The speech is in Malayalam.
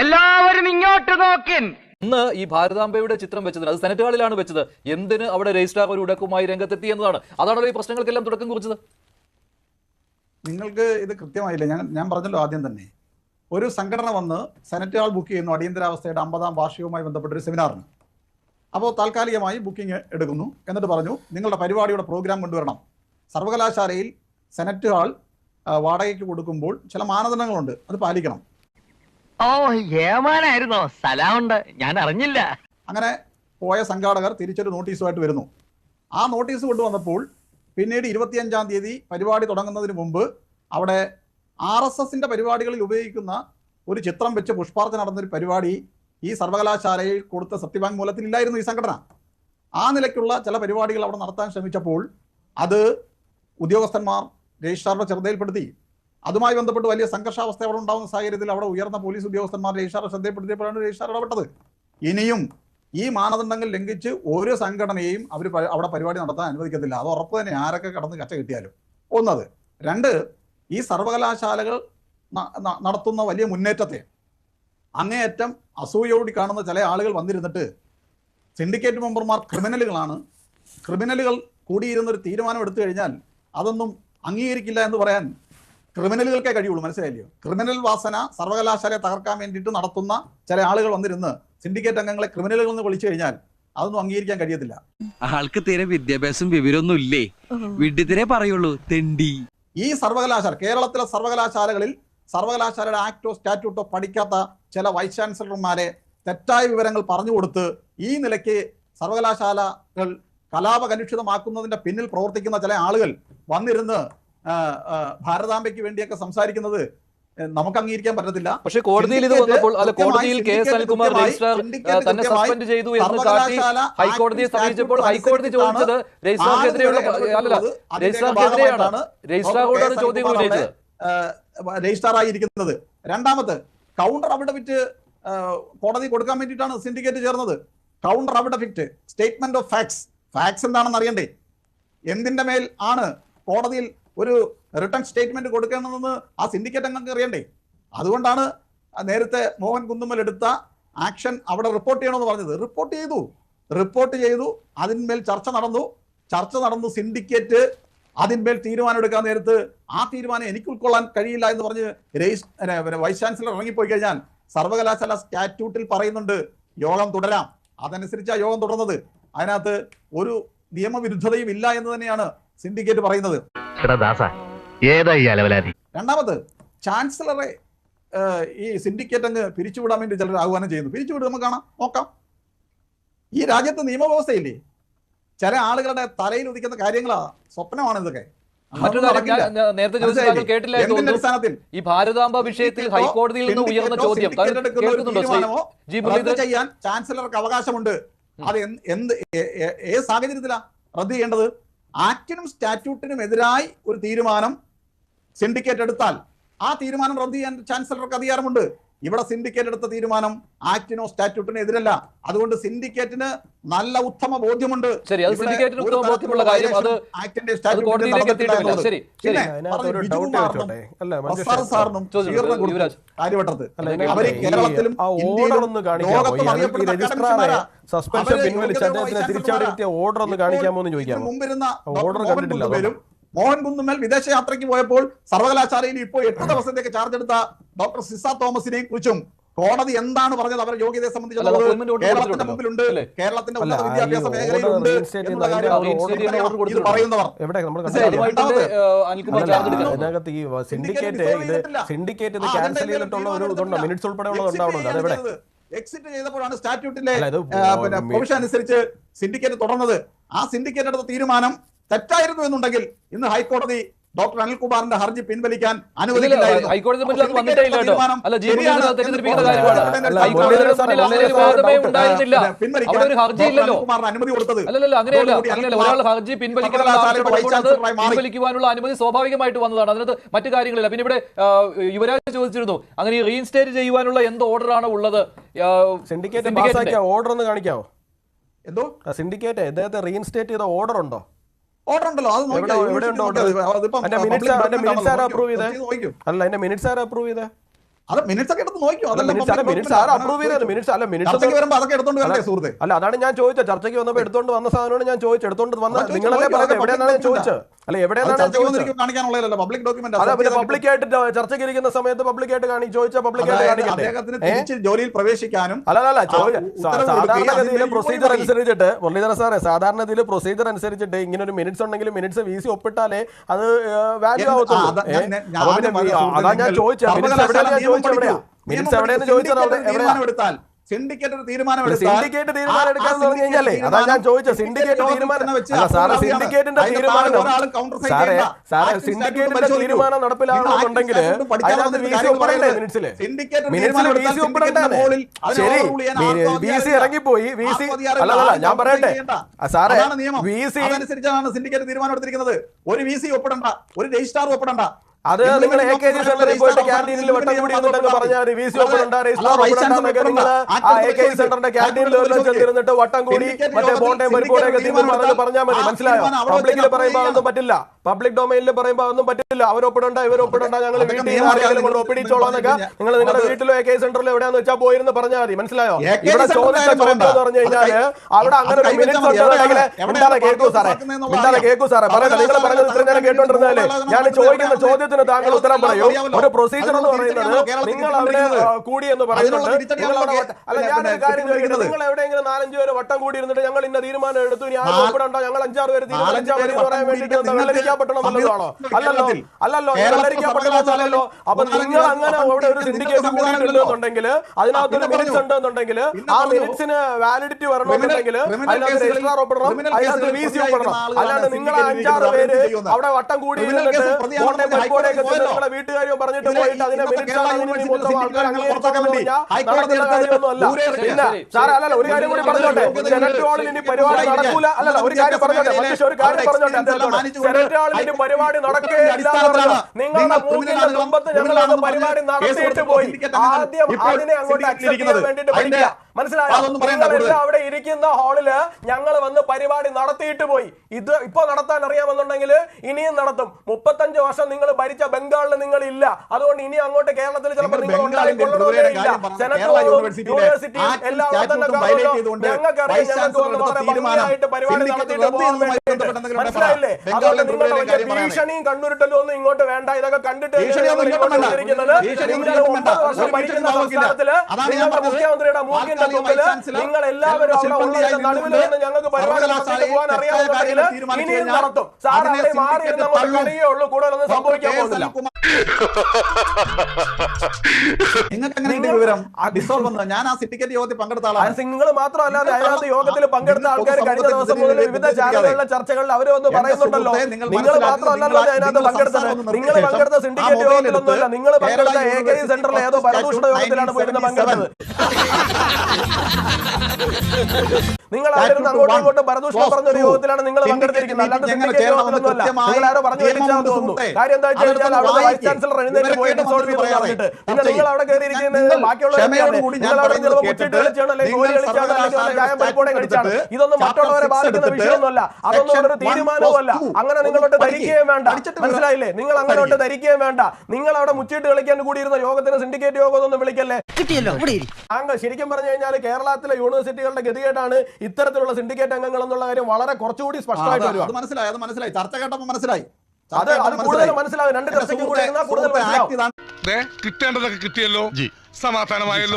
എല്ലാവരും ഇങ്ങോട്ട് നോക്കിൻ. ഇന്ന് ഈ ഭാരതാംബയുടെ ചിത്രം വെച്ചത് അത് സെനറ്റ് ഹാളിലാണ് വെച്ചത്. എന്തിന് അവിടെ രജിസ്റ്റർ ഒരു ഉടക്കുമായി രംഗത്തെത്തി എന്നതാണ്. അതാണല്ലോ ഈ പ്രശ്നങ്ങൾക്കെല്ലാം തുടക്കം കുറിച്ചത്. നിങ്ങൾക്ക് ഇത് കൃത്യമായില്ല? ഞാൻ ഞാൻ പറഞ്ഞല്ലോ ആദ്യം തന്നെ. ഒരു സംഘടന വന്ന് സെനറ്റ് ഹാൾ ബുക്ക് ചെയ്യുന്നു അടിയന്തരാവസ്ഥയുടെ അമ്പതാം വാർഷികവുമായി ബന്ധപ്പെട്ട ഒരു സെമിനാറിന്. അപ്പോൾ താൽക്കാലികമായി ബുക്കിംഗ് എടുക്കുന്നു. എന്നിട്ട് പറഞ്ഞു നിങ്ങളുടെ പരിപാടിയുടെ പ്രോഗ്രാം കൊണ്ടുവരണം. സർവകലാശാലയിൽ സെനറ്റ് ഹാൾ വാടകയ്ക്ക് കൊടുക്കുമ്പോൾ ചില മാനദണ്ഡങ്ങളുണ്ട്. അത് പാലിക്കണം. ഓ ഏമാനായിരുന്നോ സ്ഥലമുണ്ട്. ഞാൻ അറിഞ്ഞില്ല. അങ്ങനെ പോയ സംഘാടകർ തിരിച്ചൊരു നോട്ടീസുമായിട്ട് വരുന്നു. ആ നോട്ടീസ് കൊണ്ടുവന്നപ്പോൾ പിന്നീട് ഇരുപത്തിയഞ്ചാം തീയതി പരിപാടി തുടങ്ങുന്നതിന് മുമ്പ് അവിടെ ആർ എസ് എസിന്റെ പരിപാടികളിൽ ഉപയോഗിക്കുന്ന ഒരു ചിത്രം വെച്ച് പുഷ്പാർത്ഥന നടന്നൊരു പരിപാടി ഈ സർവകലാശാലയിൽ കൊടുത്ത സത്യവാങ്മൂലത്തിൽ ഇല്ലായിരുന്നു ഈ സംഘടന. ആ നിലയ്ക്കുള്ള ചില പരിപാടികൾ അവിടെ നടത്താൻ ശ്രമിച്ചപ്പോൾ അത് ഉദ്യോഗസ്ഥന്മാർ രജിസ്ട്രാറുടെ ശ്രദ്ധയിൽപ്പെടുത്തി അതുമായി ബന്ധപ്പെട്ട് വലിയ സംഘർഷാവസ്ഥ അവിടെ ഉണ്ടാകുന്ന സാഹചര്യത്തിൽ അവിടെ ഉയർന്ന പോലീസ് ഉദ്യോഗസ്ഥന്മാർ രജിസ്റ്റാർ ശ്രദ്ധയപ്പെടുത്തിയപ്പോഴാണ് രജിസ്ട്രാർ ഇടപെട്ടത്. ഇനിയും ഈ മാനദണ്ഡങ്ങൾ ലംഘിച്ച് ഒരു സംഘടനയും അവർ അവിടെ പരിപാടി നടത്താൻ അനുവദിക്കത്തില്ല. അത് ഉറപ്പ് തന്നെ ആരൊക്കെ കടന്ന് കച്ച കിട്ടിയാലും. ഒന്നത്. രണ്ട് ഈ സർവകലാശാലകൾ നടത്തുന്ന വലിയ മുന്നേറ്റത്തെ അങ്ങേയറ്റം അസൂയോടി കാണുന്ന ചില ആളുകൾ വന്നിരുന്നിട്ട് സിൻഡിക്കേറ്റ് മെമ്പർമാർ ക്രിമിനലുകളാണ്. ക്രിമിനലുകൾ കൂടിയിരുന്നൊരു തീരുമാനം എടുത്തു കഴിഞ്ഞാൽ അതൊന്നും അംഗീകരിക്കില്ല എന്ന് പറയാൻ ക്രിമിനലുകൾക്കേ കഴിയുള്ളൂ മനസ്സിലായില്ലയോ? ക്രിമിനൽ വാസന സർവകലാശാലയെ തകർക്കാൻ വേണ്ടിയിട്ട് നടത്തുന്ന ചില ആളുകൾ വന്നിരുന്ന് സിൻഡിക്കേറ്റ് അംഗങ്ങളെ ക്രിമിനലുകൾ എന്ന് വിളിച്ചു കഴിഞ്ഞാൽ അതൊന്നും അംഗീകരിക്കാൻ കഴിയത്തില്ല. ആൾക്ക് തീരെ വിദ്യാഭ്യാസം വിവരമൊന്നും ഇല്ലേ? വിഡ്ഢിത്തിരെ പറയുള്ളൂ തെണ്ടി. ഈ സർവകലാശാല കേരളത്തിലെ സർവകലാശാലകളിൽ സർവകലാശാലയുടെ ആക്ടോ സ്റ്റാറ്റ്യൂട്ടോ പഠിക്കാത്ത ചില വൈസ് ചാൻസലർമാരെ തെറ്റായ വിവരങ്ങൾ പറഞ്ഞു കൊടുത്ത് ഈ നിലയ്ക്ക് സർവകലാശാലകൾ കലാപകലുഷിതമാക്കുന്നതിന്റെ പിന്നിൽ പ്രവർത്തിക്കുന്ന ചില ആളുകൾ വന്നിരുന്ന് ഭാരതാംബയ്ക്ക് വേണ്ടിയൊക്കെ സംസാരിക്കുന്നത് നമുക്ക് അംഗീകരിക്കാൻ പറ്റത്തില്ല. പക്ഷെ കോടതിയിൽ ഇത് വന്നപ്പോൾ അല്ല കോടതിയിൽ കെ എസ് അനിൽകുമാർ രജിസ്ട്രാർ തന്നെ സസ്പെൻഡ് ചെയ്തു എന്ന് കാട്ടി ഹൈക്കോടതിയെ സമീപിച്ചപ്പോൾ ഹൈക്കോടതി ചോദിച്ചത് രജിസ്ട്രാർക്കെതിരെയുള്ള അല്ലല്ല രജിസ്ട്രാർക്കെതിരെയാണ്. രജിസ്ട്രാറോടാണ് ചോദ്യങ്ങൾ ഉന്നയിച്ചത്. രജിസ്ട്രാർ ആയിരിക്കുന്നത് രണ്ടാമത് കൗണ്ടർ അവിടെ അഫിഡവിറ്റ് കോടതി കൊടുക്കാൻ വേണ്ടിയിട്ടാണ് സിൻഡിക്കേറ്റ് ചേർന്നത്. കൗണ്ടർ അവിടെ fit statement of facts. Facts എന്താണെന്ന് അറിയണ്ടേ? എന്തിന്റെ മേൽ ആണ് കോടതിയിൽ ഒരു റിട്ടേൺ സ്റ്റേറ്റ്മെന്റ് കൊടുക്കണമെന്ന് ആ സിൻഡിക്കേറ്റ് അംഗങ്ങൾക്ക് അറിയണ്ടേ? അതുകൊണ്ടാണ് നേരത്തെ മോഹൻ കുന്നുമ്മൽ എടുത്ത ആക്ഷൻ അവിടെ റിപ്പോർട്ട് ചെയ്യണമെന്ന് പറഞ്ഞത്. റിപ്പോർട്ട് ചെയ്തു. റിപ്പോർട്ട് ചെയ്തു. അതിന്മേൽ ചർച്ച നടന്നു. ചർച്ച നടന്നു സിൻഡിക്കേറ്റ് അതിന്മേൽ തീരുമാനം എടുക്കാൻ നേരത്ത് ആ തീരുമാനം എനിക്ക് ഉൾക്കൊള്ളാൻ കഴിയില്ല എന്ന് പറഞ്ഞ് രജിസ് വൈസ് ചാൻസലർ ഇറങ്ങിപ്പോയി കഴിഞ്ഞാൽ സർവകലാശാല സ്റ്റാറ്റ്യൂട്ടിൽ പറയുന്നുണ്ട് യോഗം തുടരാം. അതനുസരിച്ചാണ് യോഗം തുടർന്നത്. അതിനകത്ത് ഒരു നിയമവിരുദ്ധതയും ഇല്ല എന്ന് തന്നെയാണ് സിൻഡിക്കേറ്റ് പറയുന്നത്. ദാസ. ഏതായി അലവലാതി? രണ്ടാമത് ചാൻസലറെ ഈ സിൻഡിക്കേറ്റ് അങ്ങ് പിരിച്ചുവിടാൻ വേണ്ടി ചിലർ ആഹ്വാനം ചെയ്യുന്നു. പിരിച്ചുവിടും നമുക്ക് കാണാം നോക്കാം. ഈ രാജ്യത്ത് നിയമവ്യവസ്ഥയില്ലേ? ചില ആളുകളുടെ തലയിൽ ഉദിക്കുന്ന കാര്യങ്ങളാ സ്വപ്നമാണ് ഇതൊക്കെ. നേരത്തെ അടിസ്ഥാനത്തിൽ? ഈ ഭാരതാംബ വിഷയത്തിൽ ഹൈക്കോടതിയിൽ നിന്ന് ഉയർന്ന ചോദ്യം. ചെയ്യാൻ ചാൻസലർക്ക് അവകാശമുണ്ട്. അത് എന്ത് ഏത് സാഹചര്യത്തിലാ റദ്ദ് ചെയ്യേണ്ടത്? ആക്ടിനും സ്റ്റാറ്റ്യൂട്ടിനും എതിരായി ഒരു തീരുമാനം സിൻഡിക്കേറ്റ് എടുത്താൽ ആ തീരുമാനം റദ്ദ് ചെയ്യാൻ ചാൻസലർക്ക് അധികാരമുണ്ട്. ഇവിടെ സിൻഡിക്കേറ്റ് എടുത്ത തീരുമാനം ആക്ടിനോ സ്റ്റാറ്റ്യൂട്ടിനോ എതിരല്ല. അതുകൊണ്ട് സിൻഡിക്കേറ്റിന് നല്ല ഉത്തമ ബോധ്യമുണ്ട്. കാര്യവട്ടത്ത് അവർ കേരളത്തിലും ലോകത്തും അറിയപ്പെടുന്ന സസ്പെൻഷൻ പിൻവലിച്ച് യോഗ്യതയുള്ള അദ്ദേഹത്തിന് തിരിച്ചവിടെ ഓർഡർ ഒന്ന് കാണിക്കാമോ എന്ന് ചോദിക്കാം ഓർഡർ കണ്ടിട്ടില്ല മോഹൻ കുന്നുമേൽ വിദേശയാത്രയ്ക്ക് പോയപ്പോൾ സർവകലാശാലയിൽ ഇപ്പോൾ എട്ട് ദിവസത്തേക്ക് ചാർജ് എടുത്ത ഡോക്ടർ സിസ തോമസിനെയും കുറിച്ചും കോടതി എന്താണ് പറഞ്ഞത് അവരുടെ യോഗ്യതയെ സംബന്ധിച്ചുള്ളത് കേരളത്തിന്റെ മുമ്പിലുണ്ട്. കേരളത്തിന്റെ ഉന്നത വിദ്യാഭ്യാസ മേഖലയിലുണ്ട് എന്നുള്ള കാര്യം ഇത് പറയുന്നവർ. അതിനകത്ത് ഈ സിൻഡിക്കേറ്റ് ഇത് സിൻഡിക്കേറ്റ് ഇത് ക്യാൻസൽ ചെയ്തിട്ടുള്ള ഒരു ഇതുണ്ടോ? മിനിറ്റ്സ് ഉൾപ്പെടെയുള്ളത് അതെവിടെ? എക്സിറ്റ് ചെയ്തപ്പോഴാണ് സ്റ്റാറ്റ്യൂട്ടിലെ പ്രൊവിഷൻ അനുസരിച്ച് സിൻഡിക്കേറ്റ് തുടർന്നത്. ആ സിൻഡിക്കേറ്റ് എടുത്ത തീരുമാനം തെറ്റായിരുന്നു എന്നുണ്ടെങ്കിൽ ഇന്ന് ഹൈക്കോടതി ഡോക്ടർ അനിൽകുമാറിന്റെ ഹർജി പിൻവലിക്കാൻ അനുവദിക്കില്ലായിരുന്നു. അനുമതി കൊടുത്തത്. പിൻവലിക്കുവാനുള്ള സ്വാഭാവികമായിട്ട് വന്നതാണ്. അതിനകത്ത് മറ്റു കാര്യങ്ങളില്ല. പിന്നെ ഇവിടെ യുവരാജ് ചോദിച്ചിരുന്നു. അങ്ങനെ റീഇൻസ്റ്റേറ്റ് ചെയ്യുവാനുള്ള എന്ത് ഓർഡറാണ് ഉള്ളത്? ആ, സിൻഡിക്കേറ്റ് ഓർഡർ ഒന്ന് കാണിക്കാവോ? എന്തോ? സിൻഡിക്കേറ്റ് ഇദ്ദേഹത്തെ റീഇൻസ്റ്റേറ്റ് ചെയ്ത ഓർഡർ ഉണ്ടോ? ഓർഡർ? ഉണ്ടല്ലോ അത്. അല്ല മിനിറ്റ്സ് ആരാ അപ്രൂവ് ചെയ്തേ? അത് മിനിറ്റ്സ് ഒക്കെ എടുത്ത് നോക്കിയോ? അല്ല അല്ല അല്ല അതാണ് ഞാൻ ചോദിച്ചത്. ചർച്ചയ്ക്ക് വന്നപ്പോ എടുത്തോണ്ട് വന്ന സാധനമാണ് ഞാൻ ചോദിച്ചത്. എടുത്തോണ്ട് വന്ന നിങ്ങളല്ലേ പറഞ്ഞത്? എവിടെയാണ് ഞാൻ ചോദിച്ചത്? അല്ല എവിടെയാണ് ചർച്ചയ്ക്ക് കാണിക്കാനുള്ളതല്ലോ പബ്ലിക് ഡോക്യുമെന്റ് അതെ പബ്ലിക് ആയിട്ട് ചർച്ച ചെയ്തിരിക്കുന്ന സമയത്ത് പബ്ലിക് ആയിട്ട് കാണി ചോദിച്ചാൽ പബ്ലിക് ആയിട്ട് കാണിക്കണ്ടേ? അദ്ദേഹത്തിന് ഏ? തിരിച്ച് ജോലിയിൽ പ്രവേശിക്കാനും അല്ല അല്ല, അല്ല ചോദ്യ- ആ, സാ- ഉത്തരവ് കൊടുക്കുകയും സാധാരണഗതിയിൽ അതിന്റെ പ്രൊസീജിയർ അനുസരിച്ചിട്ട് മുരളീധര സാറേ സാധാരണഗതിയിൽ പ്രൊസീജിയർ അനുസരിച്ചിട്ട് ഇങ്ങനെ ഒരു മിനിറ്റ്സ് ഉണ്ടെങ്കിൽ മിനിറ്റ്സ് വി സി ഒപ്പിട്ടാലേ അത് വാല്യൂ ആവത്തുള്ളൂ. അതാ ഞാൻ- ചോദിച്ചത് മിനിറ്റ്സ് എവിടെയാണ് ചോദിച്ചത് അവിടെ syndicate ഒരു എവിടെയാ? തീരുമാനമെടുത്താൽ സിൻഡിക്കേറ്റ് ഒരു തീരുമാനം എടുത്താൽ സിൻഡിക്കേറ്റ് തീരുമാനം എടുക്കാന്ന് പറഞ്ഞു കഴിഞ്ഞാലേ അതാ ഞാൻ ചോദിച്ചത്. സിൻഡിക്കേറ്റ് തീരുമാനം സാറേ സിൻഡിക്കേറ്റിന്റെ തീരുമാനം സാറേ സാറേ സിൻഡിക്കേറ്റിന്റെ തീരുമാനം നടപ്പിലാകണമെന്നുണ്ടെങ്കിൽ അതിനകത്ത് വി സി ഒപ്പിടണ്ടേ മിനിറ്റ്സിൽ മിനിറ്റ്സിൽ വി സി ഒപ്പിടണ്ടേ? ശരി വി സി ഇറങ്ങിപ്പോയി. വി സി അല്ല ഞാൻ പറയട്ടെ. സാറേ വി സി അനുസരിച്ചാണ് സിൻഡിക്കേറ്റ് തീരുമാനം എടുത്തിരിക്കുന്നത്. ഒരു വി സി ഒപ്പിടണ്ട. ഒരു രജിസ്ട്രാർ ഒപ്പിടണ്ട. അത് നിങ്ങൾ എ കെ ജി സെന്ററിൽ പോയിട്ട് ക്യാന്റീനിൽ വട്ടം കൂടി ഇരുന്നിട്ടൊക്കെ പറഞ്ഞാൽ വി സി ഒപ്പിടണ്ട രജിസ്ട്രാർ നിങ്ങൾ ആ എ കെ ജി സെന്ററിന്റെ ക്യാന്റീനിൽ ചെന്നിരുന്നിട്ട് വട്ടം കൂടി മറ്റേ ബോണ്ടയും പരിപ്പോടെയൊക്കെ തീരുമാനം പറഞ്ഞ് പറഞ്ഞാൽ മതി മനസ്സിലായോ? പബ്ലിക്കിൽ പറയുമ്പോൾ അതൊന്നും പറ്റില്ല. പബ്ലിക് ഡൊമൈനിൽ പറയുമ്പോൾ അതൊന്നും പറ്റില്ല. അവരൊപ്പിടണ്ട ഇവരൊപ്പിടണ്ട ഞങ്ങൾ വീട്ടിൽ ആരെങ്കിലും കൊണ്ട് ഒപ്പിടിച്ചോളാന്നൊക്കെ നിങ്ങൾ നിങ്ങളുടെ വീട്ടിലോ എ കെ സെന്ററിലോ എവിടെയാന്ന് വെച്ചാൽ പോയിരുന്ന് പറഞ്ഞാൽ മതി. മനസ്സിലായോ? ഇവിടെ ചോദിച്ച ചോദ്യം എന്ന് പറഞ്ഞു കഴിഞ്ഞാൽ അവിടെ അങ്ങനെ മിനിറ്റ്സ് ഉണ്ടെന്നുണ്ടെങ്കിൽ മിണ്ടാതെ കേൾക്കൂ സാറേ. മിണ്ടാതെ കേൾക്കൂ സാറേ. പറയാം നിങ്ങൾ പറഞ്ഞത് ഇത്രയും നേരം കേട്ടോണ്ടിരുന്നാലേ ഞാൻ ചോദിക്കുന്ന ചോദ്യത്തിന് താങ്കൾ ഉത്തരം പറയൂ. ഒരു പ്രൊസീജർ എന്ന് പറയുന്നത് നിങ്ങൾ അവിടെ കൂടി എന്ന് പറയുന്നത് അല്ല ഞാൻ കാര്യം നിങ്ങൾ എവിടെയെങ്കിലും നാലഞ്ചു പേര് വട്ടം കൂടി ഇരുന്നിട്ട് ഞങ്ങൾ ഇന്ന തീരുമാനം എടുത്തു. ഇനി ആരും ഉണ്ടോ ഞങ്ങൾ അഞ്ചാറ് പേര് തീരുമാനം എന്ന് പറയാൻ വേണ്ടിയിട്ട് പറ്റണം വല്ലതാണോ അല്ലല്ലോ. അല്ലല്ലോ. വെള്ളരിക്കാൻ അപ്പൊ നിങ്ങൾ അങ്ങനെ അവിടെ ഒരു സിൻഡിക്കേറ്റ് കൂടിയിട്ടുണ്ടെന്നുണ്ടെങ്കിൽ അതിനകത്തൊരു മിനിറ്റ്സ് ഉണ്ടെന്നുണ്ടെങ്കിൽ ആ മിനിറ്റ്സിന് വാലിഡിറ്റി വരണമെന്നുണ്ടെങ്കിൽ അതിനകത്ത് രജിസ്ട്രാർ ഒപ്പിടണം അതിനകത്ത് വി സി ഒപ്പിടണം അല്ലാണ്ട് നിങ്ങൾ അഞ്ചാറ് പേര് അവിടെ വട്ടം കൂടി ഇരുന്നിട്ട് കോട്ടയം ചെന്ന് നിങ്ങളെ വീട്ടുകാരും പറഞ്ഞിട്ട് പോയിട്ട് അതിനെ സാറേ അല്ലല്ല ഒരു കാര്യം കൂടി പറഞ്ഞോട്ടെ. സെനറ്റ് ഹാളിൽ ഇനി പരിപാടി നടക്കൂല. അല്ലല്ല ഒരു കാര്യം പറഞ്ഞോട്ടെ. മനുഷ്യ ഒരു കാര്യം പറഞ്ഞോട്ടെ. സെനറ്റ് ഹാളിൽ ഇനി പരിപാടി നടക്കുകയില്ല നിങ്ങളുടെ മൂക്കിന്റെ തുമ്പത്ത് ഞങ്ങളത് പരിപാടി നടത്തിയിട്ട് പോയി. ആദ്യം അതിനെ അങ്ങോട്ട് അക്സെപ്റ്റ് ചെയ്യാൻ വേണ്ടിയിട്ട് പഠിക്കുക. മനസ്സിലായോ? അവിടെ ഇരിക്കുന്ന ഹാളിൽ ഞങ്ങൾ വന്ന് പരിപാടി നടത്തിയിട്ട് പോയി. ഇത് ഇപ്പൊ നടത്താൻ അറിയാമെന്നുണ്ടെങ്കിൽ ഇനിയും നടത്തും. മുപ്പത്തഞ്ച് വർഷം നിങ്ങൾ ഭരിച്ച ബംഗാളിൽ നിങ്ങൾ ഇല്ല. അതുകൊണ്ട് ഇനി അങ്ങോട്ട് കേരളത്തിൽ ചിലപ്പോൾ നിങ്ങൾ യൂണിവേഴ്സിറ്റിയും ആക്ടും തന്നെ ഞങ്ങൾക്കറിയാം ഞങ്ങൾക്ക് വന്ന് വളരെ ഭംഗിയായിട്ട് പരിപാടി നടത്തിയിട്ട് പോകാൻ മനസ്സിലായില്ലേ. ഭീഷണിയും കണ്ണുരുട്ടലും ഒന്നും ഇങ്ങോട്ട് വേണ്ട. ഇതൊക്കെ കണ്ടിട്ട്. മുഖ്യമന്ത്രിയുടെ മൂക്കിന്റെ മുമ്പിൽ നിങ്ങൾ എല്ലാവരും അവിടെ ഉള്ളതിന്റെ നടുവിൽ നിന്ന് ഞങ്ങൾക്ക് പരിപാടി പോകാൻ അറിയാവുന്നെങ്കിൽ ഇനിയും നടത്തും. സാർ അവിടെ മാറി അങ്ങോട്ട് കഴിയേ ഉള്ളൂ. കൂടുതലൊന്നും സംഭവിക്കാൻ പോകുന്നില്ല. നിങ്ങൾക്ക് എങ്ങനെയുണ്ട് വിവരം? ഡിസോൾവ് വന്നത് ഞാൻ ആ യോഗത്തിൽ പങ്കെടുത്ത ആളാണ്. നിങ്ങൾ മാത്രമല്ല അതിനകത്ത് യോഗത്തിൽ പങ്കെടുത്ത ആൾക്കാർ കഴിഞ്ഞ ദിവസം മുതൽ വിവിധ ചാനലുകളിലെ ചർച്ചകളിൽ അവർ വന്ന് പറയുന്നുണ്ടല്ലോ. നിങ്ങൾ മാത്രമല്ല മാത്രമല്ലല്ലോ അതിനകത്ത് നിങ്ങൾ പങ്കെടുത്തത്. നിങ്ങൾ പങ്കെടുത്ത സിൻഡിക്കേറ്റ് യോഗത്തിലൊന്നുമല്ല നിങ്ങൾ പങ്കെടുത്ത എ കെ സെന്ററിലെ ഏതോ പരദൂഷണ യോഗത്തിലാണ് പോയിരുന്ന പങ്കെടുത്തത്. നിങ്ങൾ അവിടെ അങ്ങോട്ടും ഇങ്ങോട്ടും പരദൂഷണം പറഞ്ഞ ഒരു യോഗത്തിലാണ് നിങ്ങൾ പങ്കെടുത്തിരിക്കുന്നത്. നിങ്ങൾ ആരോ പറഞ്ഞു തോന്നുന്നു. കാര്യം എന്താ വെച്ച് കഴിഞ്ഞാൽ അവിടുത്തെ വൈസ് ചാൻസലർ എഴുന്നേറ്റ് പോയി ഡിസോൾവ് ചെയ്ത് പറഞ്ഞിട്ട് പിന്നെ നിങ്ങൾ അവിടെ കയറിയിരിക്കുന്നത് ബാക്കിയുള്ളവരൊക്കെയാണ് നിങ്ങൾ അവിടെ ചിലപ്പോൾ മുച്ചിട്ട് കളിച്ചാണ് അല്ലെങ്കിൽ ഗോലി കളിച്ചാണ് അല്ലെങ്കിൽ വല്ല ചായം പരിപ്പോടെ കഴിച്ചാണ് ഇതൊന്നും മറ്റുള്ളവരെ ബാധിക്കുന്ന വിഷയമൊന്നുമല്ല. അതൊന്നും ഒരു തീരുമാനവുമല്ല. അങ്ങനെ നിങ്ങളോട്ട് ധരിക്കുകയും വേണ്ട. മനസ്സിലായില്ലേ? നിങ്ങൾ അങ്ങനോട്ട് ധരിക്കുകയും വേണ്ട. നിങ്ങൾ അവിടെ മുച്ചിട്ട് കളിക്കാൻ കൂടിയിരുന്ന യോഗത്തിന് സിൻഡിക്കേറ്റ് യോഗം ഒന്നും വിളിക്കല്ലേ? കിട്ടിയല്ലോ. ഇവിടെ ഇരി. താങ്കൾ ശരിക്കും പറഞ്ഞു കഴിഞ്ഞാൽ കേരളത്തിലെ യൂണിവേഴ്സിറ്റികളുടെ ഗതികേടാണ് ഇത്തരത്തിലുള്ള സിൻഡിക്കേറ്റ് അംഗങ്ങൾ എന്നുള്ള കാര്യം വളരെ കുറച്ചുകൂടി സ്പഷ്ടമായിട്ട് വരും മനസ്സിലായി അത് മനസ്സിലായി. ചർച്ച കേട്ടപ്പോൾ മനസ്സിലായി. ചർച്ച അത് അത് കൂടുതൽ മനസ്സിലാവും. രണ്ട് ദിവസം കൂടി കൂടുതൽ മനസ്സിലാവും. കിട്ടേണ്ടതൊക്കെ കിട്ടിയല്ലോ. സമാധാനമായല്ലോ.